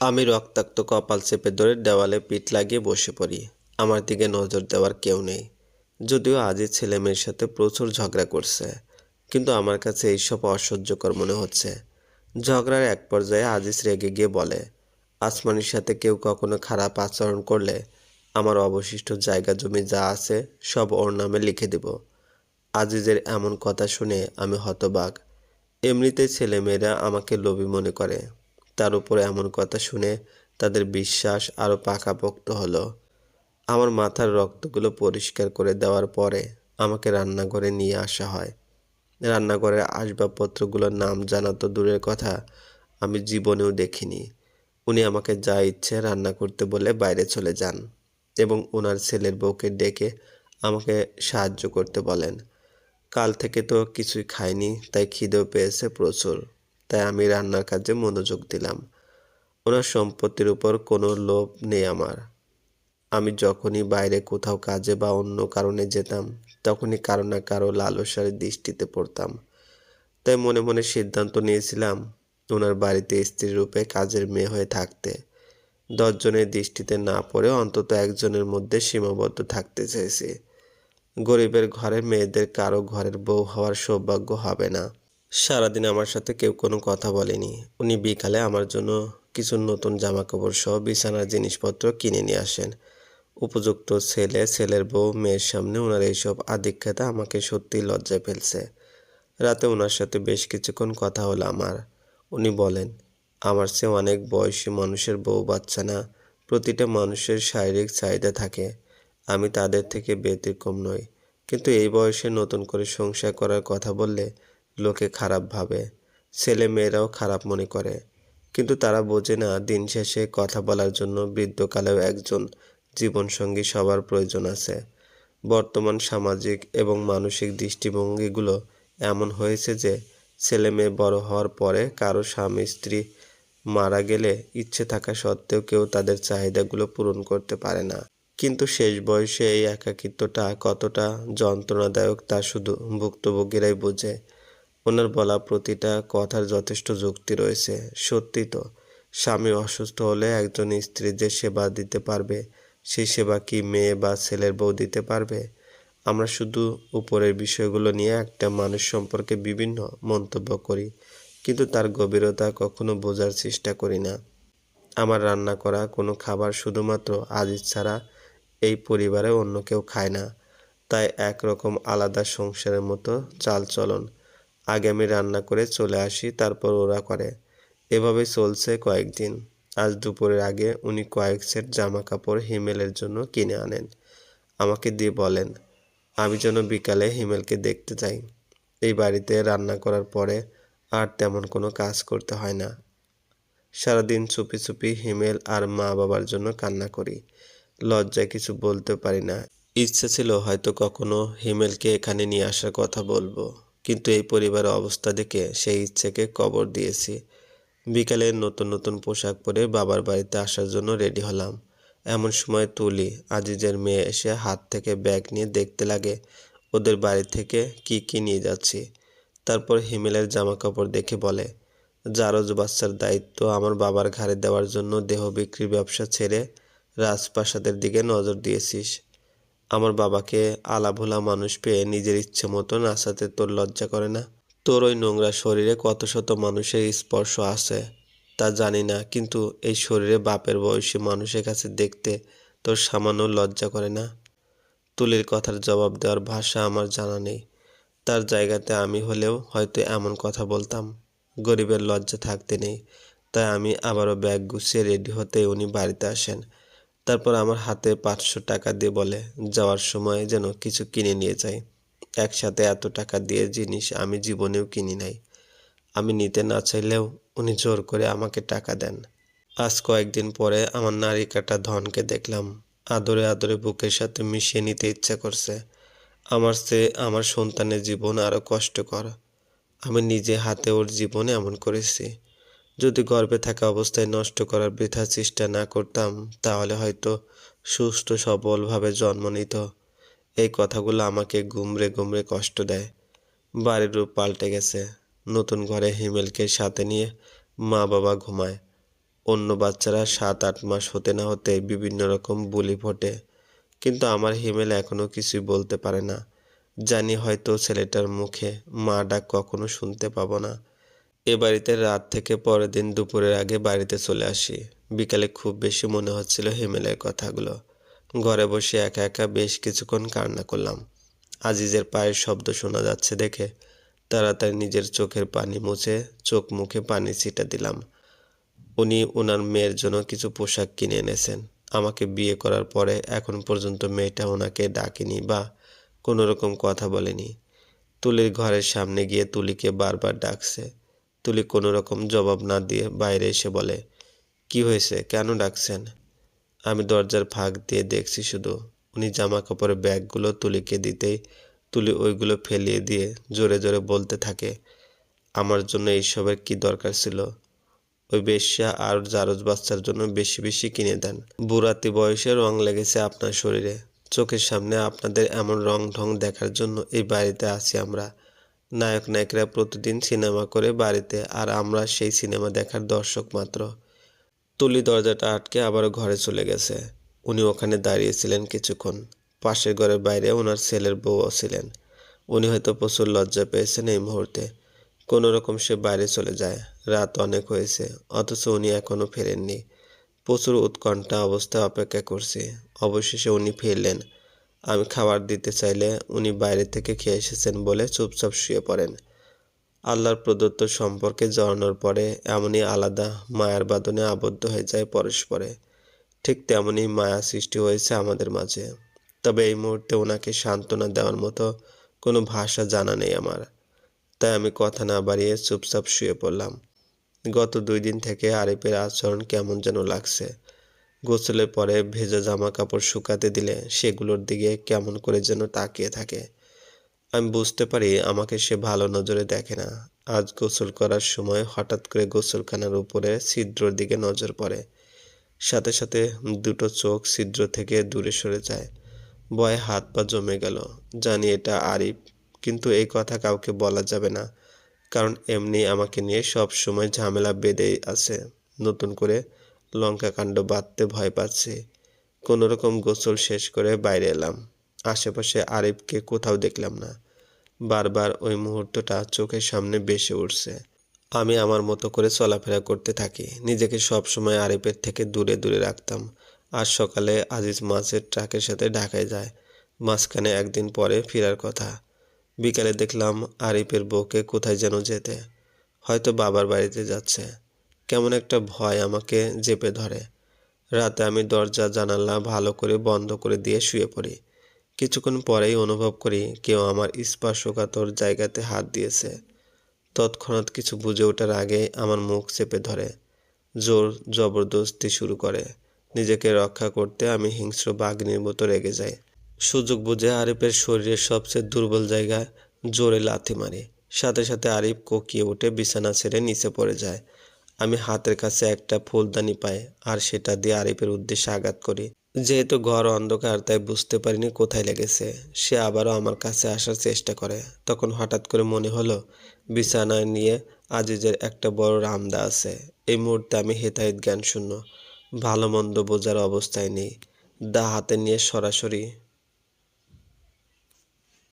আমি রক্তাক্ত কপাল চেপে ধরে দেওয়ালে পিঠ লাগিয়ে বসে পড়ি। আমার দিকে নজর দেওয়ার কেউ নেই। যদিও আজই ছেলে মেয়ের সাথে প্রচুর ঝগড়া করছে, কিন্তু আমার কাছে এইসব অসহ্যকর মনে হচ্ছে। ঝগড়ার এক পর্যায়ে আজিজ রেগে গিয়ে বলে, আসমানির সাথে কেউ কখনো খারাপ আচরণ করলে আমার অবশিষ্ট জায়গা, জমি যা আছে সব ওর নামে লিখে দেব। আজিজের এমন কথা শুনে আমি হতবাক। এমনিতেই ছেলেমেয়েরা আমাকে লোভী মনে করে। তার উপরে এমন কথা শুনে তাদের বিশ্বাস আরও পাকাপোক্ত হলো। আমার মাথার রক্তগুলো পরিষ্কার করে দেওয়ার পরে আমাকে রান্নাঘরে নিয়ে আসা হয়। রান্নাঘরের আসবাবপত্রগুলোর নাম জানা তো দূরের কথা, আমি জীবনেও দেখিনি। উনি আমাকে যা ইচ্ছে রান্না করতে বলে বাইরে চলে যান এবং ওনার ছেলের বউকে ডেকে আমাকে সাহায্য করতে বলেন। কাল থেকে তো কিছুই খাইনি, তাই খিদেও পেয়েছে প্রচুর। তাই আমি রান্নার কাজে মনোযোগ দিলাম। ওনার সম্পত্তির উপর কোনো লোভ নেই আমার। আমি যখনই বাইরে কোথাও কাজে বা অন্য কারণে যেতাম, তখনই কারও না কারও লালসার দৃষ্টিতে পড়তাম। তাই মনে মনে সিদ্ধান্ত নিয়েছিলাম, ওনার বাড়িতে স্ত্রী রূপে কাজের মেয়ে হয়ে থাকতে। দশজনের দৃষ্টিতে না পড়ে অন্তত একজনের মধ্যে সীমাবদ্ধ থাকতে চেয়েছি। গরিবের ঘরে মেয়েদের কারও ঘরের বউ হওয়ার সৌভাগ্য হবে না। সারাদিন আমার সাথে কেউ কোনো কথা বলেনি। উনি বিকালে আমার জন্য কিছু নতুন জামা কাপড় সহ বিছানার জিনিসপত্র কিনে নিয়ে আসেন। উপযুক্ত ছেলে, ছেলের বউ, মেয়ের সামনে ওনার এইসব আধিক্যতা আমাকে সত্যিই লজ্জায় ফেলছে রাতে ওনার সাথে বেশ কিছুক্ষণ কথা হলো আমার। উনি বলেন, আমার চেয়ে অনেক বয়সী মানুষের বউ বাচ্চা না। প্রতিটা মানুষের শারীরিক চাহিদা থাকে। আমি তাদের থেকে ব্যতিক্রম নই। কিন্তু এই বয়সে নতুন করে সংসার করার কথা বললে লোকে খারাপ ভাবে। ছেলে মেয়েরাও খারাপ মনে করে। কিন্তু তারা বোঝে না, দিন শেষে কথা বলার জন্য বৃদ্ধকালেও একজন জীবনসঙ্গী সবার প্রয়োজন আছে। বর্তমান সামাজিক এবং মানসিক দৃষ্টিভঙ্গিগুলো এমন হয়েছে যে, ছেলে মেয়ে বড় হওয়ার পরে কারও স্বামী, স্ত্রী মারা গেলে ইচ্ছে থাকা সত্ত্বেও কেউ তাদের চাহিদাগুলো পূরণ করতে পারে না। কিন্তু শেষ বয়সে এই একাকিত্বটা কতটা যন্ত্রণাদায়ক তা শুধু ভুক্তভোগীরাই বোঝে। ওনার বলা প্রতিটা কথার যথেষ্ট যুক্তি রয়েছে। সত্যি তো, স্বামী অসুস্থ হলে একজন স্ত্রী যে সেবা দিতে পারবে, সেই সেবা কি মেয়ে বা ছেলের বউ দিতে পারবে? আমরা শুধু উপরের বিষয়গুলো নিয়ে একটা মানুষ সম্পর্কে বিভিন্ন মন্তব্য করি, কিন্তু তার গভীরতা কখনো বোঝার চেষ্টা করি না। আমার রান্না করা কোনো খাবার শুধুমাত্র আজিজ ছাড়া এই পরিবারে অন্য কেউ খায় না। তাই একরকম আলাদা সংসারের মতো চালচলন আগে আমি রান্না করে চলে আসি, তারপর ওরা করে। এভাবে চলছে কয়েকদিন। আজ দুপুরের আগে উনি কয়েক সেট জামা কাপড় হিমেলের জন্য কিনে আনেন। আমাকে দিয়ে বলেন, আমি যেন বিকালে হিমেলকে দেখতে যাই। এই বাড়িতে রান্না করার পরে আর তেমন কোনো কাজ করতে হয় না। সারাদিন চুপি চুপি হিমেল আর মা বাবার জন্য কান্না করি। লজ্জায় কিছু বলতে পারি না। ইচ্ছে ছিল হয়তো কখনো হিমেলকে এখানে নিয়ে আসার কথা বলব। কিন্তু এই পরিবারের অবস্থা দেখে সেই ইচ্ছেকে কবর দিয়েছি। বিকালে নতুন নতুন পোশাক পরে বাবার বাড়িতে আসার জন্য রেডি হলাম। এমন সময় তুলি, আজিজের মেয়ে এসে হাত থেকে ব্যাগ নিয়ে দেখতে লাগে, ওদের বাড়ি থেকে কি কি নিয়ে যাচ্ছি। তারপর হিমেলের জামা কাপড় দেখে বলে, জারজ বাচ্চার দায়িত্ব আমার বাবার ঘাড়ে দেওয়ার জন্য দেহ বিক্রির ব্যবসা ছেড়ে রাজপ্রাসাদের দিকে নজর দিয়েছিস। আমার বাবাকে আলাভোলা মানুষ পেয়ে নিজের ইচ্ছে মতো নাচাতে তোর লজ্জা করে না? তোর ওই নোংরা শরীরে কত শত মানুষের স্পর্শ আছে, তা জানি না, কিন্তু এই শরীরে বাপের বয়সী মানুষের কাছে দেখতে তোর সামান্য লজ্জা করে না? তুলির কথার জবাব দেওয়ার ভাষা আমার জানা নেই। তার জায়গাতে আমি হলেও হয়তো এমন কথা বলতাম। গরিবের লজ্জা থাকতে নেই, তাই আমি আবারও ব্যাগ গুছিয়ে রেডি হতে উনি বাড়িতে আসেন। তারপর আমার হাতে পাঁচশো টাকা দিয়ে বলে, যাওয়ার সময় যেন কিছু কিনে নিয়ে যাই। একসাথে এত টাকা দিয়ে জিনিস আমি জীবনেও কিনি নাই। আমি নিতে না চাইলেও উনি জোর করে আমাকে টাকা দেন। আজ কয়েকদিন পরে আমার নারী কাটা ধনকে দেখলাম। আদরে আদরে বুকের সাথে মিশিয়ে নিতে ইচ্ছা করছে। আমার চেয়ে আমার সন্তানের জীবন আরও কষ্টকর। আমি নিজে হাতে ওর জীবনে এমন করেছি। যদি গর্ভে থাকা অবস্থায় নষ্ট করার বৃথা চেষ্টা না করতাম, তাহলে হয়তো সুস্থ সবলভাবে জন্ম নিত। এই কথাগুলো আমাকে গুমরে গুমরে কষ্ট দেয়। বাড়ির রূপ পাল্টে গেছে। নতুন ঘরে হিমেলকে সাথে নিয়ে মা বাবা ঘুমায়। অন্য বাচ্চারা সাত আট মাস হতে না হতে বিভিন্ন রকম বুলি ফোটে। কিন্তু আমার হিমেল এখনও কিছুই বলতে পারে না। জানি হয়তো ছেলেটার মুখে মা ডাক কখনো শুনতে পাবো না। এ বাড়িতে রাত থেকে পরের দিন দুপুরের আগে বাড়িতে চলে আসি। বিকালে খুব বেশি মনে হচ্ছিল হিমেলের কথাগুলো। ঘরে বসে একা একা বেশ কিছুক্ষণ কান্না করলাম। আজিজের পায়ের শব্দ শোনা যাচ্ছে দেখে তাড়াতাড়ি নিজের চোখের পানি মুছে চোখ মুখে পানি ছিটা দিলাম। উনি ওনার মেয়ের জন্য কিছু পোশাক কিনে এনেছেন। আমাকে বিয়ে করার পরে এখন পর্যন্ত মেয়েটা ওনাকে ডাকেনি বা কোনো রকম কথা বলেনি। তুলির ঘরের সামনে গিয়ে তুলিকে বারবার ডাকছে। তুলি কোনো রকম জবাব না দিয়ে বাইরে এসে বলে, কি হয়েছে? কেন ডাকছেন? আমি দরজার ফাঁক দিয়ে দেখছি শুধু, উনি জামা কাপড়ের ব্যাগগুলো তুলিকে দিতেই তুলি ওইগুলো ফেলিয়ে দিয়ে জোরে জোরে বলতে থাকে, আমার জন্য এইসবের কি দরকার ছিল? ওই বেশ্যা আর জারজ বাচ্চার জন্য বেশি বেশি কিনে দেন। বুড়াতি বয়সে রং লেগেছে আপনার শরীরে। চোখের সামনে আপনাদের এমন রং ঢং দেখার জন্য এই বাড়িতে আছি আমরা। নায়ক নায়িকরা প্রতিদিন সিনেমা করে বাড়িতে, আর আমরা সেই সিনেমা দেখার দর্শক মাত্র। তুলি দরজাটা আটকে আবারও ঘরে চলে গেছে। উনি ওখানে দাঁড়িয়েছিলেন কিছুক্ষণ। পাশের ঘরের বাইরে ওনার ছেলের বউও ছিলেন। উনি হয়তো প্রচুর লজ্জা পেয়েছেন এই মুহূর্তে। কোনো রকম সে বাইরে চলে যায়। রাত অনেক হয়েছে, অথচ উনি এখনও ফেরেননি। প্রচুর উৎকণ্ঠা অবস্থায় অপেক্ষা করছি। অবশেষে উনি ফিরলেন। আমি খাবার দিতে চাইলে উনি বাইরে থেকে খেয়ে এসেছেন বলে চুপচাপ শুয়ে পড়েন। আল্লাহর প্রদত্ত সম্পর্কে জড়ানোর পরে এমনই আলাদা মায়ার বাঁধনে আবদ্ধ হয়ে যায় পরস্পরে ঠিক তেমনই মায়া সৃষ্টি হয়েছে আমাদের মাঝে। তবে এই মুহূর্তে ওনাকে সান্ত্বনা দেওয়ার মতো কোনো ভাষা জানা নেই আমার। তাই আমি কথা না বাড়িয়ে চুপচাপ শুয়ে পড়লাম। গত দুই দিন থেকে আরিফের আচরণ কেমন যেন লাগছে। গোসলের পরে ভেজা জামা কাপড় শুকাতে দিলে সেগুলোর দিকে কেমন করে যেন তাকিয়ে থাকে। আমি বুঝতে পারি আমাকে সে ভালো নজরে দেখে না। আজ গোসল করার সময় হঠাৎ করে গোসলখানার উপরে ছিদ্রর দিকে নজর পড়ে। সাথে সাথে দুটো চোখ ছিদ্র থেকে দূরে সরে যায়। ভয়ে হাত পা জমে গেল। জানি এটা আরিফ, কিন্তু এই কথা কাউকে বলা যাবে না। কারণ এমনি আমাকে নিয়ে সব সময় ঝামেলা বেঁধেই আছে। নতুন করে লঙ্কা কাণ্ড বাঁধতে ভয় পাচ্ছি। কোনো রকম গোসল শেষ করে বাইরে এলাম। আশেপাশে আরিফকে কোথাও দেখলাম না। বারবার ওই মুহূর্তটা চোখের সামনে বেসে উঠছে। আমি আমার মতো করে চলাফেরা করতে থাকি। নিজেকে সব সময় আরিফের থেকে দূরে দূরে রাখতাম। আর সকালে আজিজ মাছের ট্রাকের সাথে ঢাকায় যায়। মাঝখানে একদিন পরে ফেরার কথা। বিকালে দেখলাম আরিফের বউকে কোথায় যেন যেতে। হয়তো বাবার বাড়িতে যাচ্ছে। কেমন একটা ভয় আমাকে চেপে ধরে। রাতে আমি দরজা, জানালা ভালো করে বন্ধ করে দিয়ে শুয়ে পড়ি। কিছুক্ষণ পরেই অনুভব করি কেউ আমার স্পর্শকাতর জায়গাতে হাত দিয়েছে। তৎক্ষণাৎ কিছু বুঝে ওঠার আগে আমার মুখ চেপে ধরে। জোর জবরদস্তি শুরু করে। নিজেকে রক্ষা করতে আমি হিংস্র বাঘিনীর মতো রেগে যাই। সুযোগ বুঝে আরিফের শরীরের সবচেয়ে দুর্বল জায়গায় জোরে লাথি মারি। সাথে সাথে আরিফ কোকিয়ে উঠে বিছানা ছেড়ে নিচে পড়ে যায়। আমি হাতের কাছে একটা ফুলদানি পাই আর সেটা দিয়ে আরিফের উদ্দেশ্যে আঘাত করি। যেহেতু ঘর অন্ধকার, তাই বুঝতে পারিনি কোথায় লেগেছে। সে আবারও আমার কাছে আসার চেষ্টা করে। তখন হঠাৎ করে মনে হলো, বিছানায় নিয়ে আজিজের একটা বড় রামদা আছে। এই মুহূর্তে আমি হেতাহিত জ্ঞান শূন্য ভালো মন্দ বোঝার অবস্থায় নেই। দা হাতে নিয়ে সরাসরি